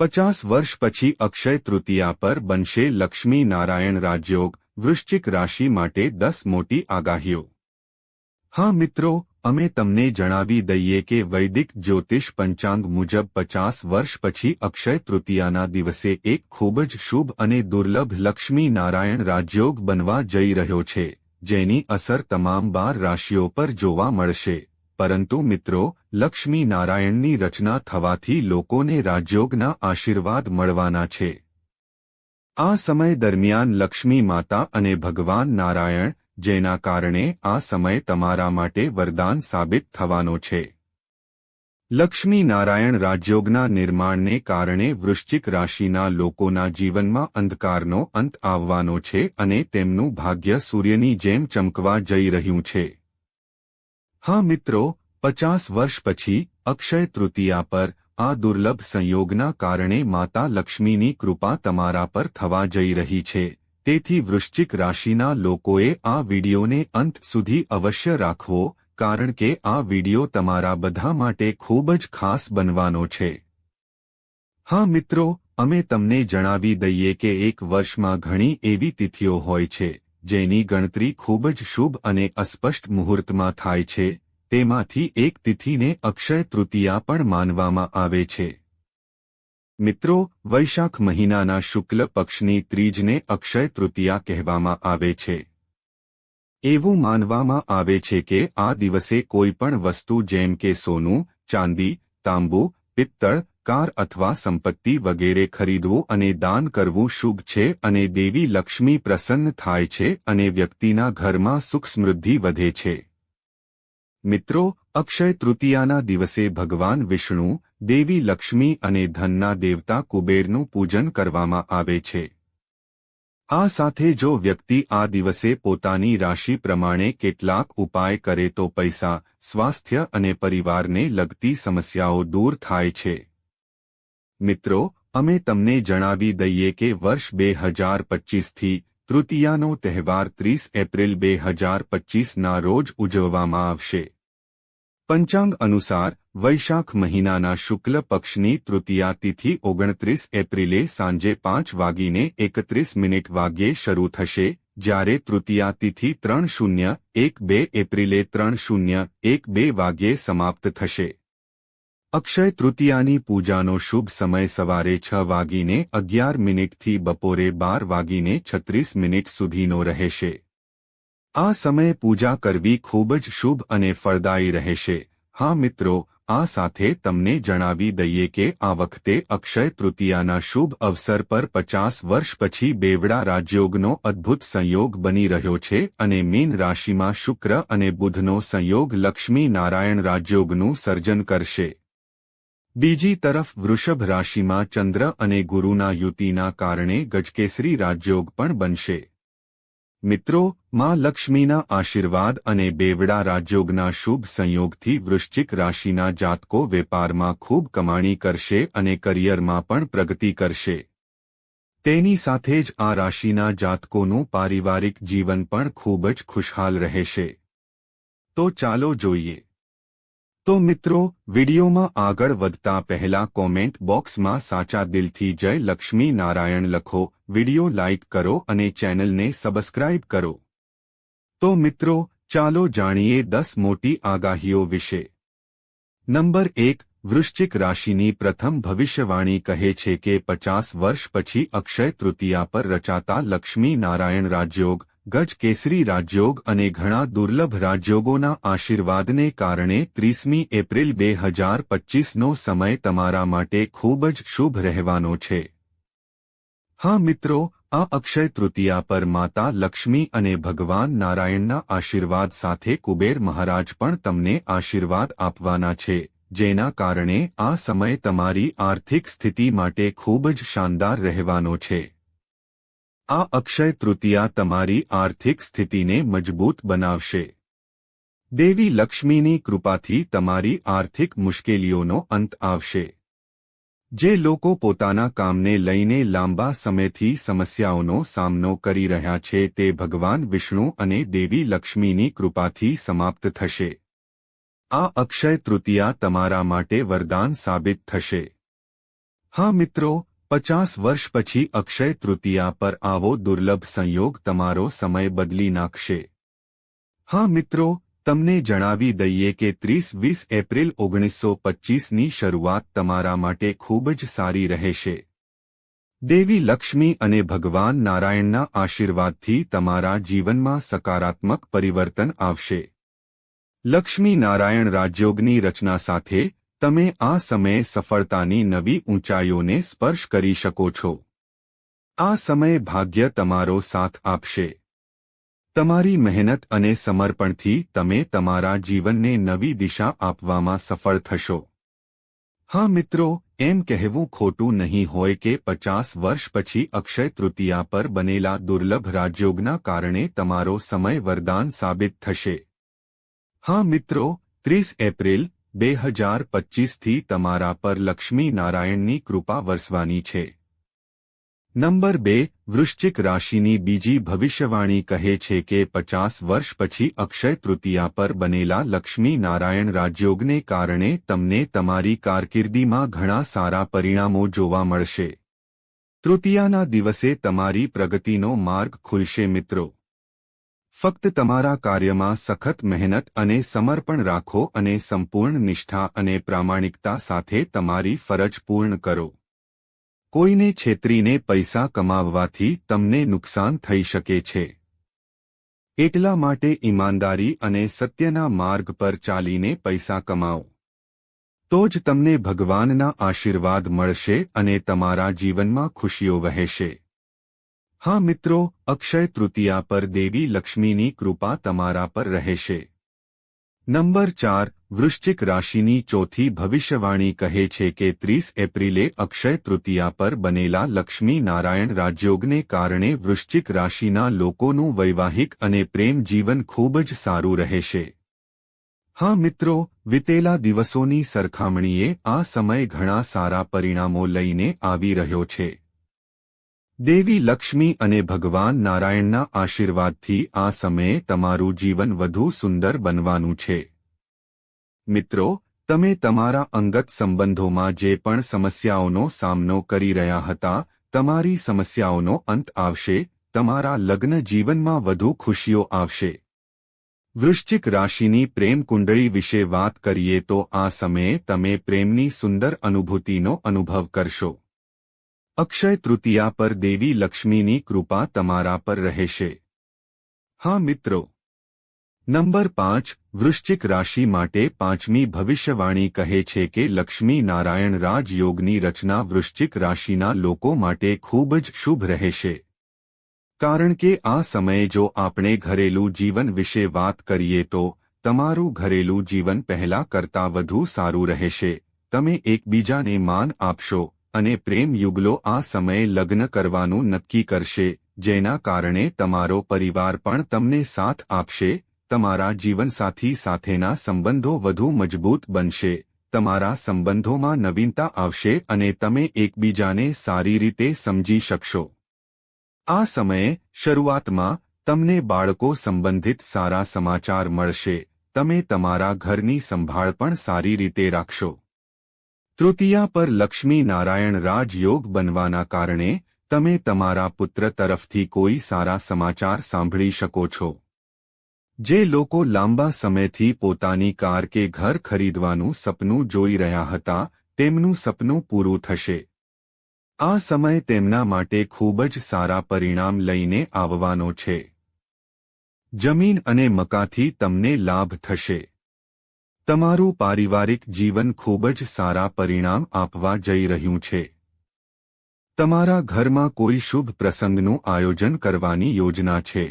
પચાસ વર્ષ પછી અક્ષય તૃતીયા પર બનશે લક્ષ્મી નારાયણ રાજયોગ, વૃશ્ચિક રાશિ માટે દસ મોટી આગાહીઓ. હા મિત્રો, અમે તમને જણાવી દઈએ કે વૈદિક જ્યોતિષ પંચાંગ મુજબ પચાસ વર્ષ પછી અક્ષય તૃતીયાના દિવસે એક ખૂબ જ શુભ અને દુર્લભ લક્ષ્મી નારાયણ રાજયોગ બનવા જઈ રહ્યો છે, જેની અસર તમામ બાર રાશિઓ પર જોવા મળશે. પરંતુ મિત્રો, લક્ષ્મી નારાયણની રચના થવાથી લોકોને રાજયોગના આશીર્વાદ મળવાના છે. આ સમય દરમિયાન લક્ષ્મી માતા અને ભગવાન નારાયણ, જેના કારણે આ સમય તમારા માટે વરદાન સાબિત થવાનો છે. લક્ષ્મી નારાયણ રાજયોગના નિર્માણને કારણે વૃશ્ચિક રાશિના લોકોના જીવનમાં અંધકારનો અંત આવવાનો છે અને તેમનું ભાગ્ય સૂર્યની જેમ ચમકવા જઈ રહ્યું છે. હા મિત્રો, પચાસ વર્ષ પછી અક્ષય તૃતીયા પર આ દુર્લભ સંયોગના કારણે માતા લક્ષ્મીની કૃપા તમારા પર થવા જઈ રહી છે. તેથી વૃશ્ચિક રાશિના લોકોએ આ વિડીયોને અંત સુધી અવશ્ય રાખવો, કારણ કે આ વીડિયો તમારા બધા માટે ખૂબ જ ખાસ બનવાનો છે. હા મિત્રો, અમે તમને જણાવી દઈએ કે એક વર્ષમાં ઘણી એવી તિથિઓ હોય છે. જેની ગણતરી ખૂબ જ શુભ અને અસ્પષ્ટ મુહૂર્તમાં થાય છે, તેમાંથી એક તિથિને અક્ષય તૃતીયા પણ માનવામાં આવે છે. મિત્રો, વૈશાખ મહિનાના શુક્લ પક્ષની ત્રીજને અક્ષય તૃતીયા કહેવામાં આવે છે. એવું માનવામાં આવે છે કે આ દિવસે કોઈ પણ વસ્તુ જેમ કે સોનું, ચાંદી, તાંબુ, પિત્તળ કાર અથવા સંપત્તિ વગેરે ખરીદવું અને દાન કરવું શુભ છે અને દેવી લક્ષ્મી પ્રસન્ન થાય છે અને વ્યક્તિના ઘરમાં સુખ સમૃદ્ધિ વધે છે. મિત્રો, અક્ષય તૃતીયાના દિવસે ભગવાન વિષ્ણુ, દેવી લક્ષ્મી અને ધનના દેવતા કુબેરનું પૂજન કરવામાં આવે છે. આ સાથે જો વ્યક્તિ આ દિવસે પોતાની રાશિ પ્રમાણે કેટલાક ઉપાય કરે તો પૈસા, સ્વાસ્થ્ય અને પરિવારને લગતી સમસ્યાઓ દૂર થાય છે. મિત્રો, અમે તમને જણાવી દઈએ કે વર્ષ બે હજાર પચીસથી તૃતીયાનો તહેવાર ત્રીસ એપ્રિલ બે હજાર પચીસના રોજ ઉજવવામાં આવશે. પંચાંગ અનુસાર, વૈશાખ મહિનાના શુક્લ પક્ષની તૃતીયા તિથિ ઓગણત્રીસ એપ્રિલે સાંજે પાંચ વાગીને એકત્રીસ મિનિટ વાગ્યે શરૂ થશે, જ્યારે તૃતીયા તિથિ ત્રણ શૂન્ય એક બે એપ્રિલે ત્રણ શૂન્ય એક બે વાગ્યે સમાપ્ત થશે. અક્ષય તૃતીયાની પૂજાનો શુભ સમય સવારે છ વાગીને અગિયાર મિનિટથી બપોરે બાર વાગીને છત્રીસ મિનિટ સુધીનો રહેશે. આ સમયે પૂજા કરવી ખૂબ જ શુભ અને ફળદાયી રહેશે. હા મિત્રો, આ સાથે તમને જણાવી દઈએ કે આ વખતે અક્ષય તૃતીયાના શુભ અવસર પર પચાસ વર્ષ પછી બેવડા રાજયોગનો અદ્ભુત સંયોગ બની રહ્યો છે અને મીન રાશિમાં શુક્ર અને બુધનો સંયોગ લક્ષ્મી નારાયણ રાજયોગનું સર્જન કરશે. બીજી તરફ વૃષભ રાશિમાં ચંદ્ર અને ગુરુના યુતિના કારણે ગજકેસરી રાજયોગ પણ બનશે. મિત્રો, માં લક્ષ્મીના આશીર્વાદ અને બેવડા રાજયોગના શુભ સંયોગથી વૃશ્ચિક રાશિના જાતકો વેપારમાં ખૂબ કમાણી કરશે અને કરિયરમાં પણ પ્રગતિ કરશે. તેની સાથે જ આ રાશિના જાતકોનું પારિવારિક જીવન પણ ખૂબ જ ખુશહાલ રહેશે. તો ચાલો જોઈએ. તો મિત્રો, વિડીયોમાં આગળ વધતા પહેલા કોમેન્ટ બોક્સમાં સાચા દિલથી જય લક્ષ્મી નારાયણ લખો, વીડિયો લાઇક કરો અને ચેનલને સબસ્ક્રાઇબ કરો. તો મિત્રો, ચાલો જાણીએ દસ મોટી આગાહીઓ વિશે. નંબર એક, વૃશ્ચિક રાશિની પ્રથમ ભવિષ્યવાણી કહે છે કે પચાસ વર્ષ પછી અક્ષય તૃતીયા પર રચાતા લક્ષ્મી નારાયણ રાજયોગ ગજ કેસરી રાજયોગ અને ઘણા દુર્લભ રાજયોગોના આશીર્વાદને કારણે ત્રીસમી એપ્રિલ બે હજાર પચ્ચીસનો સમય તમારા માટે ખૂબ જ શુભ રહેવાનો છે. હા મિત્રો, આ અક્ષય તૃતીયા પર માતા લક્ષ્મી અને ભગવાન નારાયણના આશીર્વાદ સાથે કુબેર મહારાજ પણ તમને આશીર્વાદ આપવાના છે, જેના કારણે આ સમય તમારી આર્થિક સ્થિતિ માટે ખૂબ જ શાનદાર રહેવાનો છે. આ અક્ષય તૃતીયા તમારી આર્થિક સ્થિતિને મજબૂત બનાવશે. દેવી લક્ષ્મીની કૃપાથી તમારી આર્થિક મુશ્કેલીઓનો અંત આવશે. જે લોકો પોતાના કામને લઈને લાંબા સમયથી સમસ્યાઓનો સામનો કરી રહ્યા છે તે ભગવાન વિષ્ણુ અને દેવી લક્ષ્મીની કૃપાથી સમાપ્ત થશે. આ અક્ષય તૃતીયા તમારા માટે વરદાન સાબિત થશે. હા મિત્રો પચાસ વર્ષ પછી અક્ષય તૃતીયા પર આવો દુર્લભ સંયોગ તમારો સમય બદલી નાખશે. હા મિત્રો, તમને જણાવી દઈએ કે ત્રીસ વીસ એપ્રિલ ઓગણીસો પચ્ચીસની શરૂઆત તમારા માટે ખૂબ જ સારી રહેશે. દેવી લક્ષ્મી અને ભગવાન નારાયણના આશીર્વાદથી તમારા જીવનમાં સકારાત્મક પરિવર્તન આવશે. લક્ષ્મી નારાયણ રાજયોગની રચના સાથે તમે આ સમયે સફળતાની નવી ઊંચાઈઓને સ્પર્શ કરી શકો છો. આ સમયે ભાગ્ય તમારો સાથ આપશે. તમારી મહેનત અને સમર્પણથી તમે તમારા જીવનને નવી દિશા આપવામાં સફળ થશો. હા મિત્રો, એમ કહેવું ખોટું નહીં હોય કે પચાસ વર્ષ પછી અક્ષય તૃતીયા પર બનેલા દુર્લભ રાજયોગના કારણે તમારો સમય વરદાન સાબિત થશે. હા મિત્રો, ત્રીસ એપ્રિલ બે હજાર પચ્ચીસથી તમારા પર લક્ષ્મી નારાયણની કૃપા વરસવાની છે. નંબર બે, વૃશ્ચિક રાશિની બીજી ભવિષ્યવાણી કહે છે કે પચાસ વર્ષ પછી અક્ષય તૃતીયા પર બનેલા લક્ષ્મી નારાયણ રાજયોગને કારણે તમને તમારી કારકિર્દીમાં ઘણા સારા પરિણામો જોવા મળશે. તૃતીયાના દિવસે તમારી પ્રગતિનો માર્ગ ખુલશે મિત્રો. ફક્ત તમારા કાર્યમાં સખત મહેનત અને સમર્પણ રાખો અને સંપૂર્ણ નિષ્ઠા અને પ્રામાણિકતા સાથે તમારી ફરજ પૂર્ણ કરો. કોઈને છેતરીને પૈસા કમાવવાથી તમને નુકસાન થઈ શકે છે. એટલા માટે ઈમાનદારી અને સત્યના માર્ગ પર ચાલીને પૈસા કમાઓ. તો જ તમને ભગવાનના આશીર્વાદ મળશે અને તમારા જીવનમાં ખુશીઓ વહેશે. હા મિત્રો, અક્ષય તૃતીયા પર દેવી લક્ષ્મીની કૃપા તમારા પર રહેશે. નંબર ચાર, વૃશ્ચિક રાશિની ચોથી ભવિષ્યવાણી કહે છે કે ત્રીસ એપ્રિલે અક્ષય તૃતીયા પર બનેલા લક્ષ્મી નારાયણ રાજયોગને કારણે વૃશ્ચિક રાશિના લોકોનું વૈવાહિક અને પ્રેમ જીવન ખૂબ જ સારું રહેશે. હા મિત્રો, વિતેલા દિવસોની સરખામણીએ આ સમય ઘણા સારા પરિણામો લઈને આવી રહ્યો છે. દેવી લક્ષ્મી અને ભગવાન નારાયણના આશીર્વાદથી આ સમયે તમારું જીવન વધુ સુંદર બનવાનું છે. મિત્રો, તમે તમારા અંગત સંબંધોમાં જે પણ સમસ્યાઓનો સામનો કરી રહ્યા હતા, તમારી સમસ્યાઓનો અંત આવશે, તમારા લગ્ન જીવનમાં વધુ ખુશીઓ આવશે. વૃશ્ચિક રાશિની પ્રેમ કુંડળી વિશે વાત કરીએ તો આ સમયે તમે પ્રેમની સુંદર અનુભૂતિનો અનુભવ કરશો. અક્ષય તૃતીયા પર દેવી લક્ષ્મીની કૃપા તમારા પર રહેશે. હા મિત્રો. નંબર પાંચ, વૃશ્ચિક રાશિ માટે પાંચમી ભવિષ્યવાણી કહે છે કે લક્ષ્મી નારાયણ રાજયોગની રચના વૃશ્ચિક રાશિના લોકો માટે ખૂબ જ શુભ રહેશે. કારણ કે આ સમયે જો આપણે ઘરેલું જીવન વિશે વાત કરીએ તો તમારું ઘરેલું જીવન પહેલા કરતાં વધુ સારું રહેશે. તમે એકબીજાને માન આપશો. અને પ્રેમ યુગલો આ સમયે લગ્ન કરવાનું નક્કી કરશે, જેના કારણે તમારો પરિવાર પણ તમને સાથ આપશે, તમારા જીવનસાથી સાથેના સંબંધો વધુ મજબૂત બનશે, તમારા સંબંધોમાં નવીનતા આવશે અને તમે એકબીજાને સારી રીતે સમજી શકશો. આ સમયે શરૂઆતમાં તમને બાળકો સંબંધિત સારા સમાચાર મળશે, તમે તમારા ઘરની સંભાળ પણ સારી રીતે રાખશો. તૃતીયા પર લક્ષ્મી નારાયણ રાજયોગ બનવાના કારણે તમે તમારા પુત્ર તરફથી કોઈ સારા સમાચાર સાંભળી શકો છો. જે લોકો લાંબા સમયથી પોતાની કાર કે ઘર ખરીદવાનું સપનું જોઈ રહ્યા હતા, તેમનું સપનું પૂરું થશે. આ સમય તેમના માટે ખૂબ જ સારા પરિણામ લઈને આવવાનો છે. જમીન અને મકાથી તમને લાભ થશે. તમારું પારિવારિક જીવન ખૂબ જ સારા પરિણામ આપવા જઈ રહ્યું છે. તમારા ઘરમાં કોઈ શુભ પ્રસંગનું આયોજન કરવાની યોજના છે.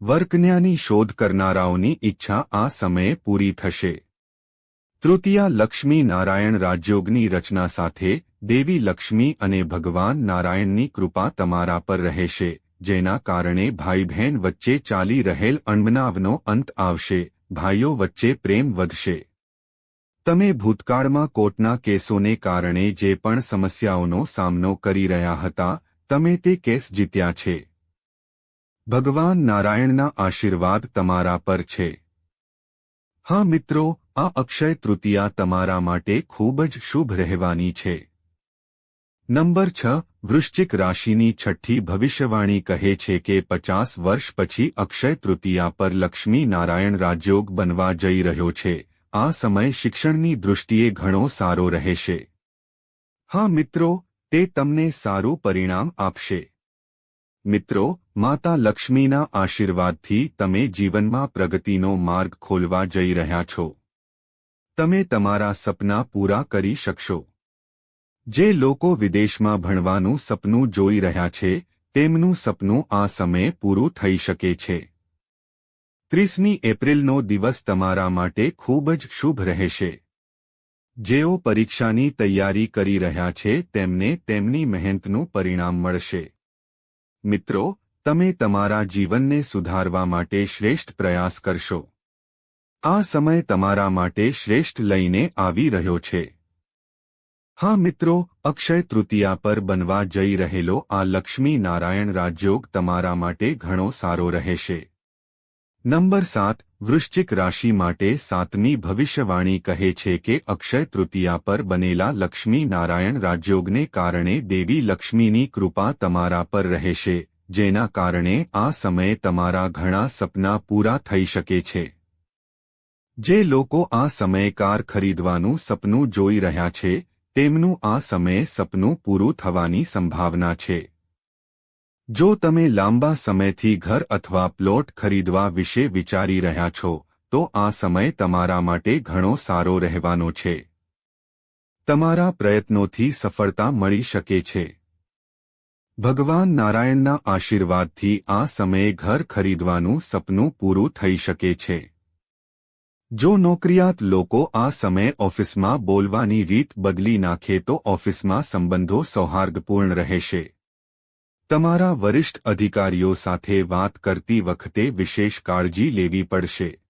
વર્કન્યાની શોધ કરનારાઓની ઈચ્છા આ સમયે પૂરી થશે. તૃતીયા લક્ષ્મી નારાયણ રાજયોગની રચના સાથે દેવી લક્ષ્મી અને ભગવાન નારાયણની કૃપા તમારા પર રહેશે, જેના કારણે ભાઈ બહેન વચ્ચે ચાલી રહેલ અણબનાવનો અંત આવશે. ભાઈઓ વચ્ચે પ્રેમ વધશે. તમે ભૂતકાળમાં કોર્ટના કેસોને કારણે જે પણ સમસ્યાઓનો સામનો કરી રહ્યા હતા, તમે તે કેસ જીત્યા છે. ભગવાન નારાયણના આશીર્વાદ તમારા પર છે. હા મિત્રો, આ અક્ષય તૃતીયા તમારા માટે ખૂબ જ શુભ રહેવાની છે. નંબર છ વૃશ્ચિક રાશિની છઠ્ઠી ભવિષ્યવાણી કહે છે કે પચાસ વર્ષ પછી અક્ષય તૃતીયા પર લક્ષ્મી નારાયણ રાજયોગ બનવા જઈ રહ્યો છે. આ સમય શિક્ષણની દૃષ્ટિએ ઘણો સારો રહેશે. હા મિત્રો, તે તમને સારું પરિણામ આપશે. મિત્રો, માતા લક્ષ્મીના આશીર્વાદથી તમે જીવનમાં પ્રગતિનો માર્ગ ખોલવા જઈ રહ્યા છો. તમે તમારા સપના પૂરા કરી શકશો. જે લોકો વિદેશમાં ભણવાનું સપનું જોઈ રહ્યા છે, તેમનું સપનું આ સમયે પૂરું થઈ શકે છે. ત્રીસમી એપ્રિલનો દિવસ તમારા માટે ખૂબ જ શુભ રહેશે. જેઓ પરીક્ષાની તૈયારી કરી રહ્યા છે, તેમને તેમની મહેનતનું પરિણામ મળશે. મિત્રો, તમે તમારા જીવનને સુધારવા માટે શ્રેષ્ઠ પ્રયાસ કરશો. આ સમય તમારા માટે શ્રેષ્ઠ લઈને આવી રહ્યો છે. હા મિત્રો, અક્ષય તૃતીયા પર બનવા જઈ રહેલો આ લક્ષ્મી નારાયણ રાજયોગ તમારા માટે ઘણો સારો રહેશે. નંબર સાત, વૃશ્ચિક રાશિ માટે સાતમી ભવિષ્યવાણી કહે છે કે અક્ષય તૃતીયા પર બનેલા લક્ષ્મી નારાયણ રાજયોગને કારણે દેવી લક્ષ્મીની કૃપા તમારા પર રહેશે, જેના કારણે આ સમયે તમારા ઘણા સપના પૂરા થઈ શકે છે. જે લોકો આ સમયે કાર ખરીદવાનું સપનું જોઈ રહ્યા છે તેમનું આ સમયે સપનું પૂરું થવાની સંભાવના છે. જો તમે લાંબા સમયથી ઘર અથવા પ્લોટ ખરીદવા વિશે વિચારી રહ્યા છો, તો આ સમય તમારા માટે ઘણો સારો રહેવાનો છે. તમારા પ્રયત્નોથી સફળતા મળી શકે છે. ભગવાન નારાયણના આશીર્વાદથી આ સમયે ઘર ખરીદવાનું સપનું પૂરું થઈ શકે છે. જો નોકરિયાત લોકો આ સમયે ઓફિસમાં બોલવાની રીત બદલી નાખે તો ઓફિસમાં સંબંધો સૌહાર્દપૂર્ણ રહેશે. તમારા વરિષ્ઠ અધિકારીઓ સાથે વાત કરતી વખતે વિશેષ કાળજી લેવી પડશે.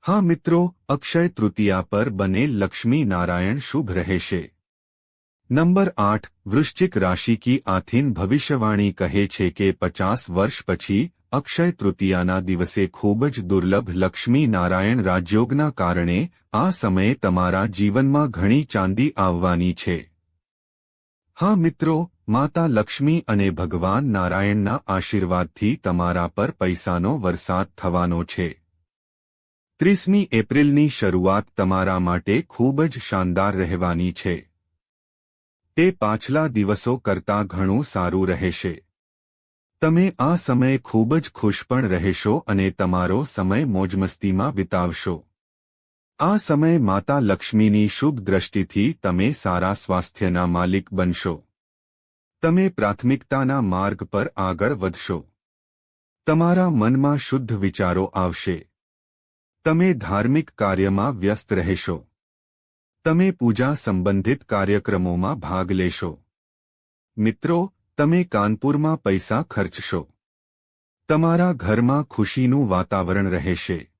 હા મિત્રો, અક્ષય તૃતીયા પર બને લક્ષ્મી નારાયણ શુભ રહેશે. નંબર આઠ, વૃશ્ચિક રાશિ કી આથીન ભવિષ્યવાણી કહે છે કે પચાસ વર્ષ પછી અક્ષય તૃતીયાના દિવસે ખૂબ જ દુર્લભ લક્ષ્મી નારાયણ રાજયોગના કારણે આ સમયે તમારા જીવનમાં ઘણી ચાંદી આવવાની છે. હા મિત્રો, માતા લક્ષ્મી અને ભગવાન નારાયણના આશીર્વાદથી તમારા પર પૈસાનો વરસાદ થવાનો છે. ત્રીસમી એપ્રિલની શરૂઆત તમારા માટે ખૂબ જ શાનદાર રહેવાની છે. તે પાછલા દિવસો કરતાં ઘણું સારું રહેશે. તમે આ સમય ખૂબ જ ખુશ પણ રહેશો અને તમારો સમય મોજમસ્તીમાં વિતાવશો. આ સમય માતા લક્ષ્મીની શુભ દ્રષ્ટિથી તમે સારા સ્વાસ્થ્યના માલિક બનશો. તમે પ્રાથમિકતાના માર્ગ પર આગળ વધશો. તમારા મનમાં શુદ્ધ વિચારો આવશે. તમે ધાર્મિક કાર્યમાં વ્યસ્ત રહેશો. તમે પૂજા સંબંધિત કાર્યક્રમોમાં ભાગ લેશો. મિત્રો તમે કાનપુરમાં પૈસા ખર્ચશો. તમારા ઘરમાં ખુશીનું વાતાવરણ રહેશે.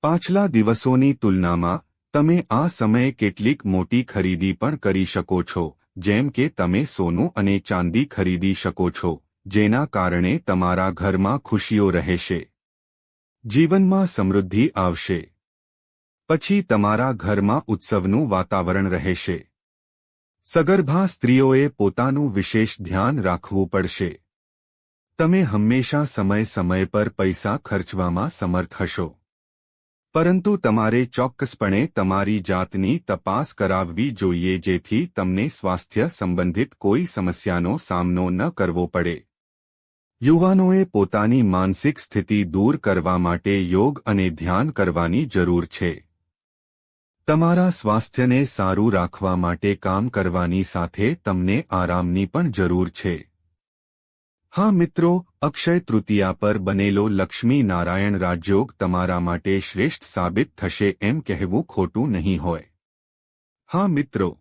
પાછલા દિવસોની તુલનામાં, તમે આ સમયે કેટલીક મોટી ખરીદી પણ કરી શકો છો, જેમ કે તમે સોનું અને ચાંદી ખરીદી શકો છો, જેના કારણે તમારા ઘરમાં ખુશીઓ રહેશે. જીવનમાં સમૃદ્ધિ આવશે. પછી તમારા ઘરમાં ઉત્સવનું વાતાવરણ રહેશે. સગર્ભા સ્ત્રીઓએ પોતાનું વિશેષ ધ્યાન રાખવું પડશે. તમે હંમેશા સમય સમય પર પૈસા ખર્ચવામાં સમર્થ હશો. પરંતુ તમારે ચોક્કસપણે તમારી જાતની તપાસ કરાવવી જોઈએ જેથી તમને સ્વાસ્થ્ય સંબંધિત કોઈ સમસ્યાનો સામનો ન કરવો પડે. યુવાનોએ પોતાની માનસિક સ્થિતિ દૂર કરવા માટે યોગ અને ધ્યાન કરવાની જરૂર છે. તમારા સ્વાસ્થ્યને સારું રાખવા માટે કામ કરવાની સાથે તમને આરામની પણ જરૂર છે. હા મિત્રો, અક્ષય તૃતીયા પર બનેલો લક્ષ્મી નારાયણ રાજયોગ તમારા માટે શ્રેષ્ઠ સાબિત થશે એમ કહેવું ખોટું નહીં હોય. હા મિત્રો.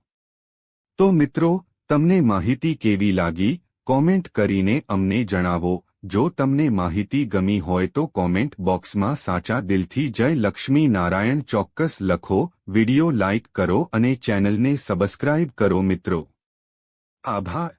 તો મિત્રો, તમને માહિતી કેવી લાગી? કોમેન્ટ કરીને અમને જણાવો. જો તમને માહિતી ગમી હોય તો કોમેન્ટ બોક્સમાં સાચા દિલથી જય લક્ષ્મી નારાયણ ચોક્કસ લખો, વિડિયો લાઇક કરો અને ચેનલને સબસ્ક્રાઇબ કરો મિત્રો. આભાર.